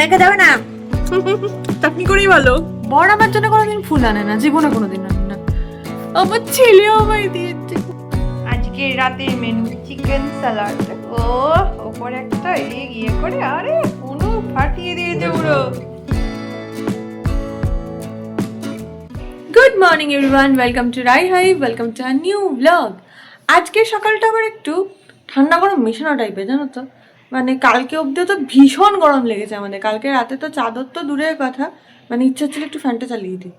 রেখে দেবে না। আপনি করেই ভালো। বর আমার জন্য কোনোদিন ফুল আনে না জীবনে কোনোদিন আনে না। আমার ছেলেও আমায় দিয়েছে। আজকে রাতের মেনু চিকেন স্যালাড ও ওপরে একটা এগ ইয়ে করে আরে পুরো ফাটিয়ে দিয়েছে পুরো। Good morning everyone welcome to Rai hi welcome to our new vlog আজকে সকালটা আবার একটু ঠান্ডা গরম মেশানো টাইপের জানো তো? মানে কালকে অবধিও তো ভীষণ গরম লেগেছে আমাদের। কালকে রাতে তো চাদর তো দূরের কথা মানে ইচ্ছা ছিল একটু ফ্যানটা চালিয়ে দিই।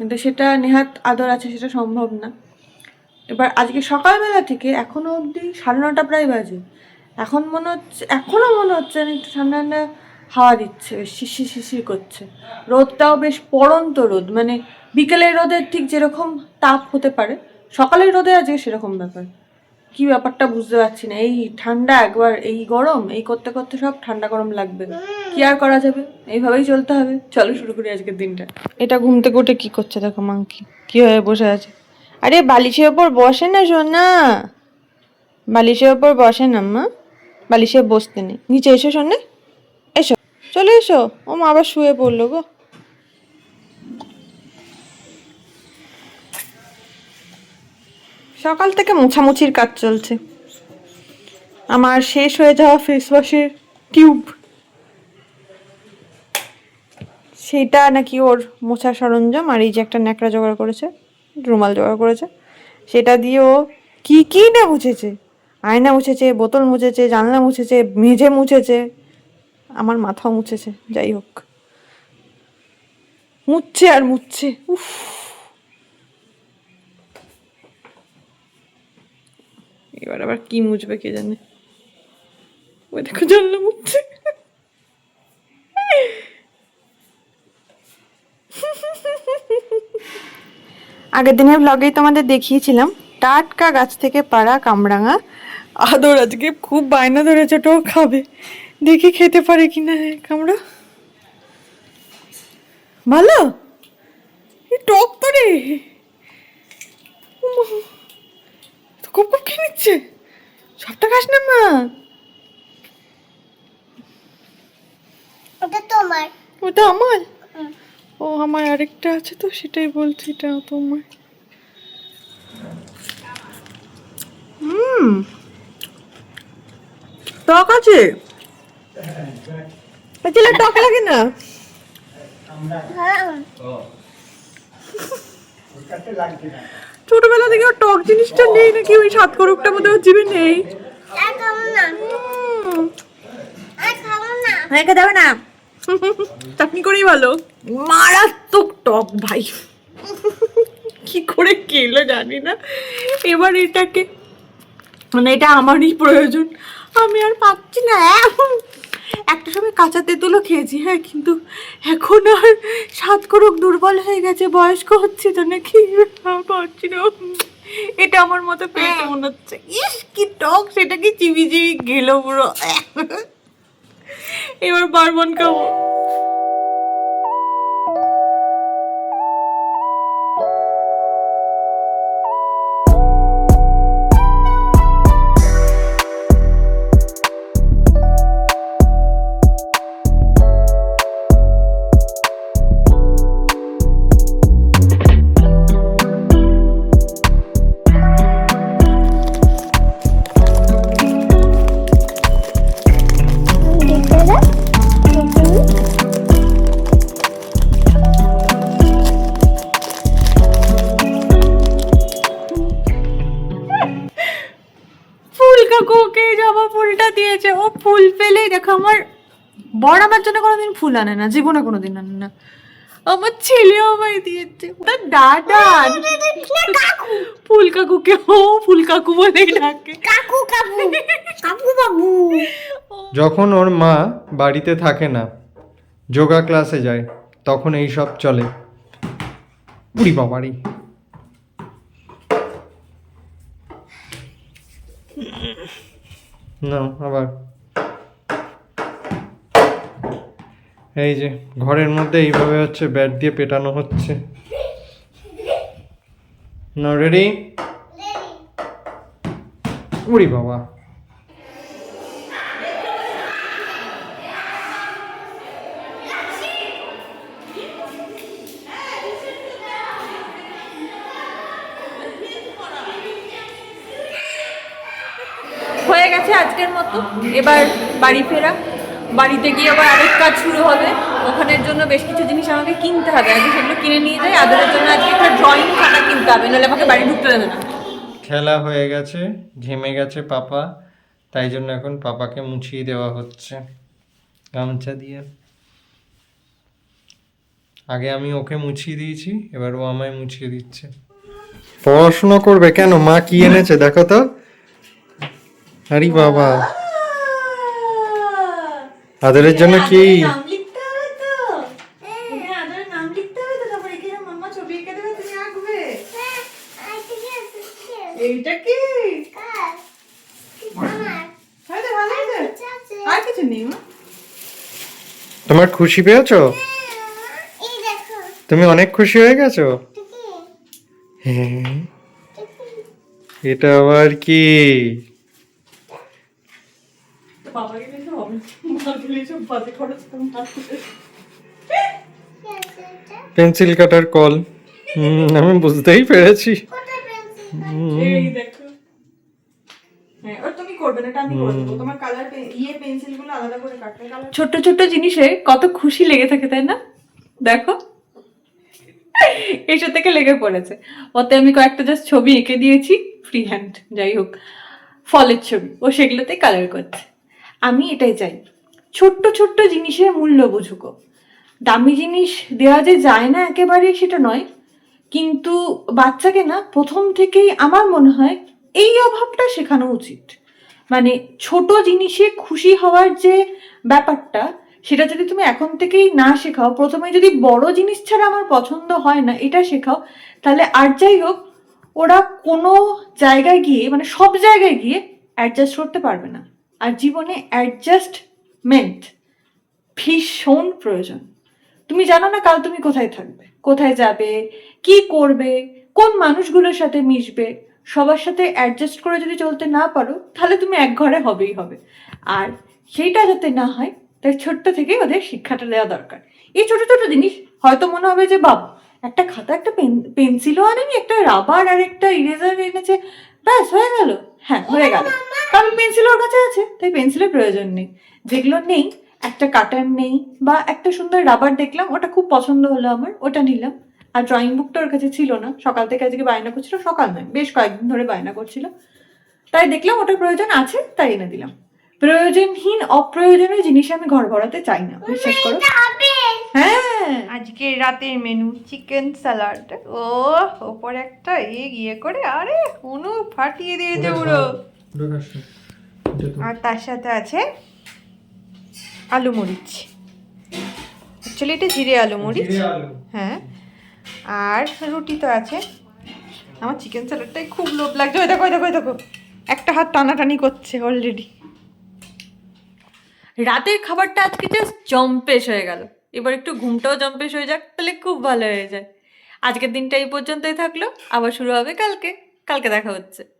কিন্তু সেটা নেহাত আদর আছে, সেটা সম্ভব না। এবার আজকে সকালবেলা থেকে এখনও অবধি সাড়ে নটা প্রায় বাজে। এখন মনে হচ্ছে এখনও মনে হচ্ছে যেন একটু ঠান্ডা ঠান্ডা হাওয়া দিচ্ছে শিশির শিশির করছে। রোদটাও বেশ পড়ন্ত রোদ মানে বিকেলের রোদের ঠিক যেরকম তাপ হতে পারে, সকালের রোদে আজকে সেরকম ব্যাপার। কি ব্যাপারটা বুঝতে পারছি না। এই ঠান্ডা একবার, এই গরম, এই করতে করতে সব ঠান্ডা গরম লাগবে। কি আর করা যাবে? এইভাবেই চলতে হবে। চলো শুরু করি আজকের দিনটা। এটা ঘুম থেকে উঠে কি করছে দেখো মাংকি? কি হয়ে বসে আছে? আরে বালিশের ওপর বসে না সোনা? বালিশের ওপর বসে না মা। বালিশে বসতে নেই। নিচে এসো শোনে এসো। চলে এসো। ও মা আবার শুয়ে পড়ল গো। সকাল থেকে মোছামুছির কাজ চলছে। আমার শেষ হয়ে যাওয়া ফেস ওয়াশের টিউব সেটা নাকি ওর মোছার সরঞ্জাম আর এই যে একটা ন্যাকড়া জোগাড় করেছে, রুমাল জোগাড় করেছে। সেটা দিয়ে ও কী, কি না মুছেছে? আয়না মুছেছে, বোতল মুছেছে, জানলা মুছেছে, মেঝে মুছেছে। আমার মাথাও মুছেছে, যাই হোক। মুছছে আর মুছছে, উফ। এবার আবার কি মুছবে কে জানে। ওই দেখো জানলা মুছছে। আগের দিনের ব্লগেই তোমাদের দেখিয়েছিলাম, টাটকা গাছ থেকে পাড়া কামরাঙা। আদর আজকে খুব বায়না ধরেছে, ওটাও খাবে। দেখি খেতে পারে কিনা কামড়া ভালো? টক তো রে। খুব খুব খেয়ে নিচ্ছে? সবটা খাস না মা। ওটা তোমার ওটা আমার? ও আমার আরেকটা আছে তো সেটাই বলছি এটা তোমার। হুম। টক আছে? ছেলে টক লাগে না? হ্যাঁ। ছোটবেলা থেকে ওর টক জিনিসটা নেই নাকি? ওই সাত করকটার মধ্যে ওর জিভে নেই। রেখে দেবে না। চাটনি করেই ভালো। মারাত্মক টক ভাই। কি করে খেলো জানি না। এবার এটাকে মানে এটা আমারই প্রয়োজন। আমি আর পাচ্ছি না। কাঁচা তেঁতুলও খেয়েছি হ্যাঁ কিন্তু এখন আর সাত করুক, দুর্বল হয়ে গেছে, বয়স্ক হচ্ছে তো নাকি? পারছি পাচ্ছি না। এটা আমার মতো পেয়ে মনে হচ্ছে। ইস, কি টক, সেটা কি চিবি চিবি গেল পুরো। এবার বারবন খাব। ফুলটা দিয়েছে। ও ফুল পেলেই দেখো আমার বর আমার জন্য কোনোদিন ফুল আনে না জীবনে কোনোদিন আনে না। আমার ছেলেও আমায় দিয়েছে। ওটা দাদা। ফুল কাকুকে ও ফুল কাকু বলে ডাকে। কাকু কাকু। কাকু বাবু। যখন ওর মা বাড়িতে থাকে না যোগা ক্লাসে যায় তখন এই সব চলে। উড়ি বাবারি। না আবার। এই যে ঘরের মধ্যে এইভাবে হচ্ছে ব্যাট দিয়ে পেটানো হচ্ছে। না রেডি উড়ি বাবা। আজকের মতো। এবার বাড়ি ফেরা। বাড়িতে গিয়ে আবার আরেক কাজ শুরু হবে। ওখানের জন্য বেশ কিছু জিনিস আমাকে কিনতে হবে। আগে সেগুলো কিনে নিয়ে যাই। আদরের জন্য আজকে একটা ড্রয়িং খাতা কিনতে হবে। নাহলে আমাকে বাড়ি ঢুকতে দেবে না। খেলা হয়ে গেছে। ঘেমে গেছে পাপা। তাই জন্য এখন পাপাকে মুছিয়ে দেওয়া হচ্ছে। গামছা দিয়ে। আগে আমি ওকে মুছিয়ে দিয়েছি। এবার ও আমায় মুছিয়ে দিচ্ছে। পড়াশোনা করবে কেন? মা কি এনেছে? দেখো তো। আরে বাবা। আদরের জন্য কি? এইটা আর কিছু নেই তোমার খুশি পেয়েছ? তুমি অনেক খুশি হয়ে গেছো? হ্যাঁ। এটা আবার কি? বাবাকে কিছু হবে মা গেলে সব বাজে খরচ পেন্সিল কাটার কল। হুম, আমি বুঝতেই পেরেছি। এই দেখো। হ্যাঁ ওর তুমি করবে না এটা আমি করে দেবো। তোমার কালার ইয়ে পেন্সিলগুলো আলাদা করে কাটবে কালার ছোট ছোট জিনিসে কত খুশি লেগে থাকে তাই না? দেখো। এইসব থেকে লেগে পড়েছে। ওতে আমি কয়েকটা জাস্ট ছবি এঁকে দিয়েছি ফ্রি হ্যান্ড যাই হোক। ফলের ছবি ও সেগুলোতে কালার করছে। আমি এটাই চাই। ছোট্ট ছোট্ট জিনিসের মূল্য বুঝুকো। দামি জিনিস দেওয়া যে যায় না একেবারে সেটা নয়, কিন্তু বাচ্চাকে না প্রথম থেকেই আমার মনে হয় এই অভাবটা শেখানো উচিত। মানে ছোট জিনিসে খুশি হওয়ার যে ব্যাপারটা, সেটা যদি তুমি এখন থেকেই না শেখাও, প্রথমে যদি বড় জিনিস ছাড়া আমার পছন্দ হয় না, এটা শেখাও, তাহলে আর যাই হোক, ওরা কোনো জায়গায় গিয়ে মানে সব জায়গায় গিয়ে অ্যাডজাস্ট করতে পারবে না। আর জীবনে অ্যাডজাস্টমেন্ট ভীষণ প্রয়োজন। তুমি জানো না কাল তুমি কোথায় থাকবে? কোথায় যাবে? কি করবে? কোন মানুষগুলোর সাথে মিশবে? সবার সাথে অ্যাডজাস্ট করে যদি চলতে না পারো, তাহলে তুমি এক ঘরে হবেই হবে। আর সেইটা যাতে না হয়, তাই ছোট্ট থেকেই ওদের শিক্ষাটা দেওয়া দরকার। এই ছোট ছোট জিনিস হয়তো মনে হবে যে বাবা একটা খাতা, একটা পেন, পেন্সিলও আনেনি, একটা রাবার আর একটা ইরেজার এনেছে। ব্যাস হয়ে গেল। হ্যাঁ হয়ে গেল। কারণ পেন্সিল ওর কাছে আছে তাই পেন্সিলের প্রয়োজন নেই। যেগুলো নেই একটা কাটার নেই বা একটা সুন্দর রাবার দেখলাম ওটা খুব পছন্দ হলো আমার ওটা নিলাম। আর ড্রয়িং বুকটা ওর কাছে ছিল না। সকাল থেকে আজকে বায়না করছিল সকাল নয় বেশ কয়েকদিন ধরে বায়না করছিল। তাই দেখলাম ওটার প্রয়োজন আছে তাই এনে দিলাম। প্রয়োজনহীন অপ্রয়োজনীয় জিনিস আমি ঘর ভরাতে চাই না বিশ্বাস করো। হ্যাঁ। আজকে রাতের মেনু চিকেন স্যালাড ও ওপরে একটা এ গিয়ে করে আরে অনু ফাটিয়ে দিয়েছে পুরো আর তার সাথে আছে আলু মরিচ। অ্যাকচুয়ালি এটা জিরে আলু মরিচ। হ্যাঁ। আর রুটি তো আছে। আমার চিকেন স্যালাডটাই খুব লোভ লাগছে। ওই দেখো ওই দেখো ওই দেখো। একটা হাত টানাটানি করছে অলরেডি রাতের খাবারটা আজকে জাস্ট জম্পেশ হয়ে গেল। এবার একটু ঘুমটাও জম্পেশ হয়ে যাক, তাহলে খুব ভালো হয়ে যায়। আজকের দিনটা এই পর্যন্তই থাকল। আবার শুরু হবে কালকে। কালকে দেখা হচ্ছে।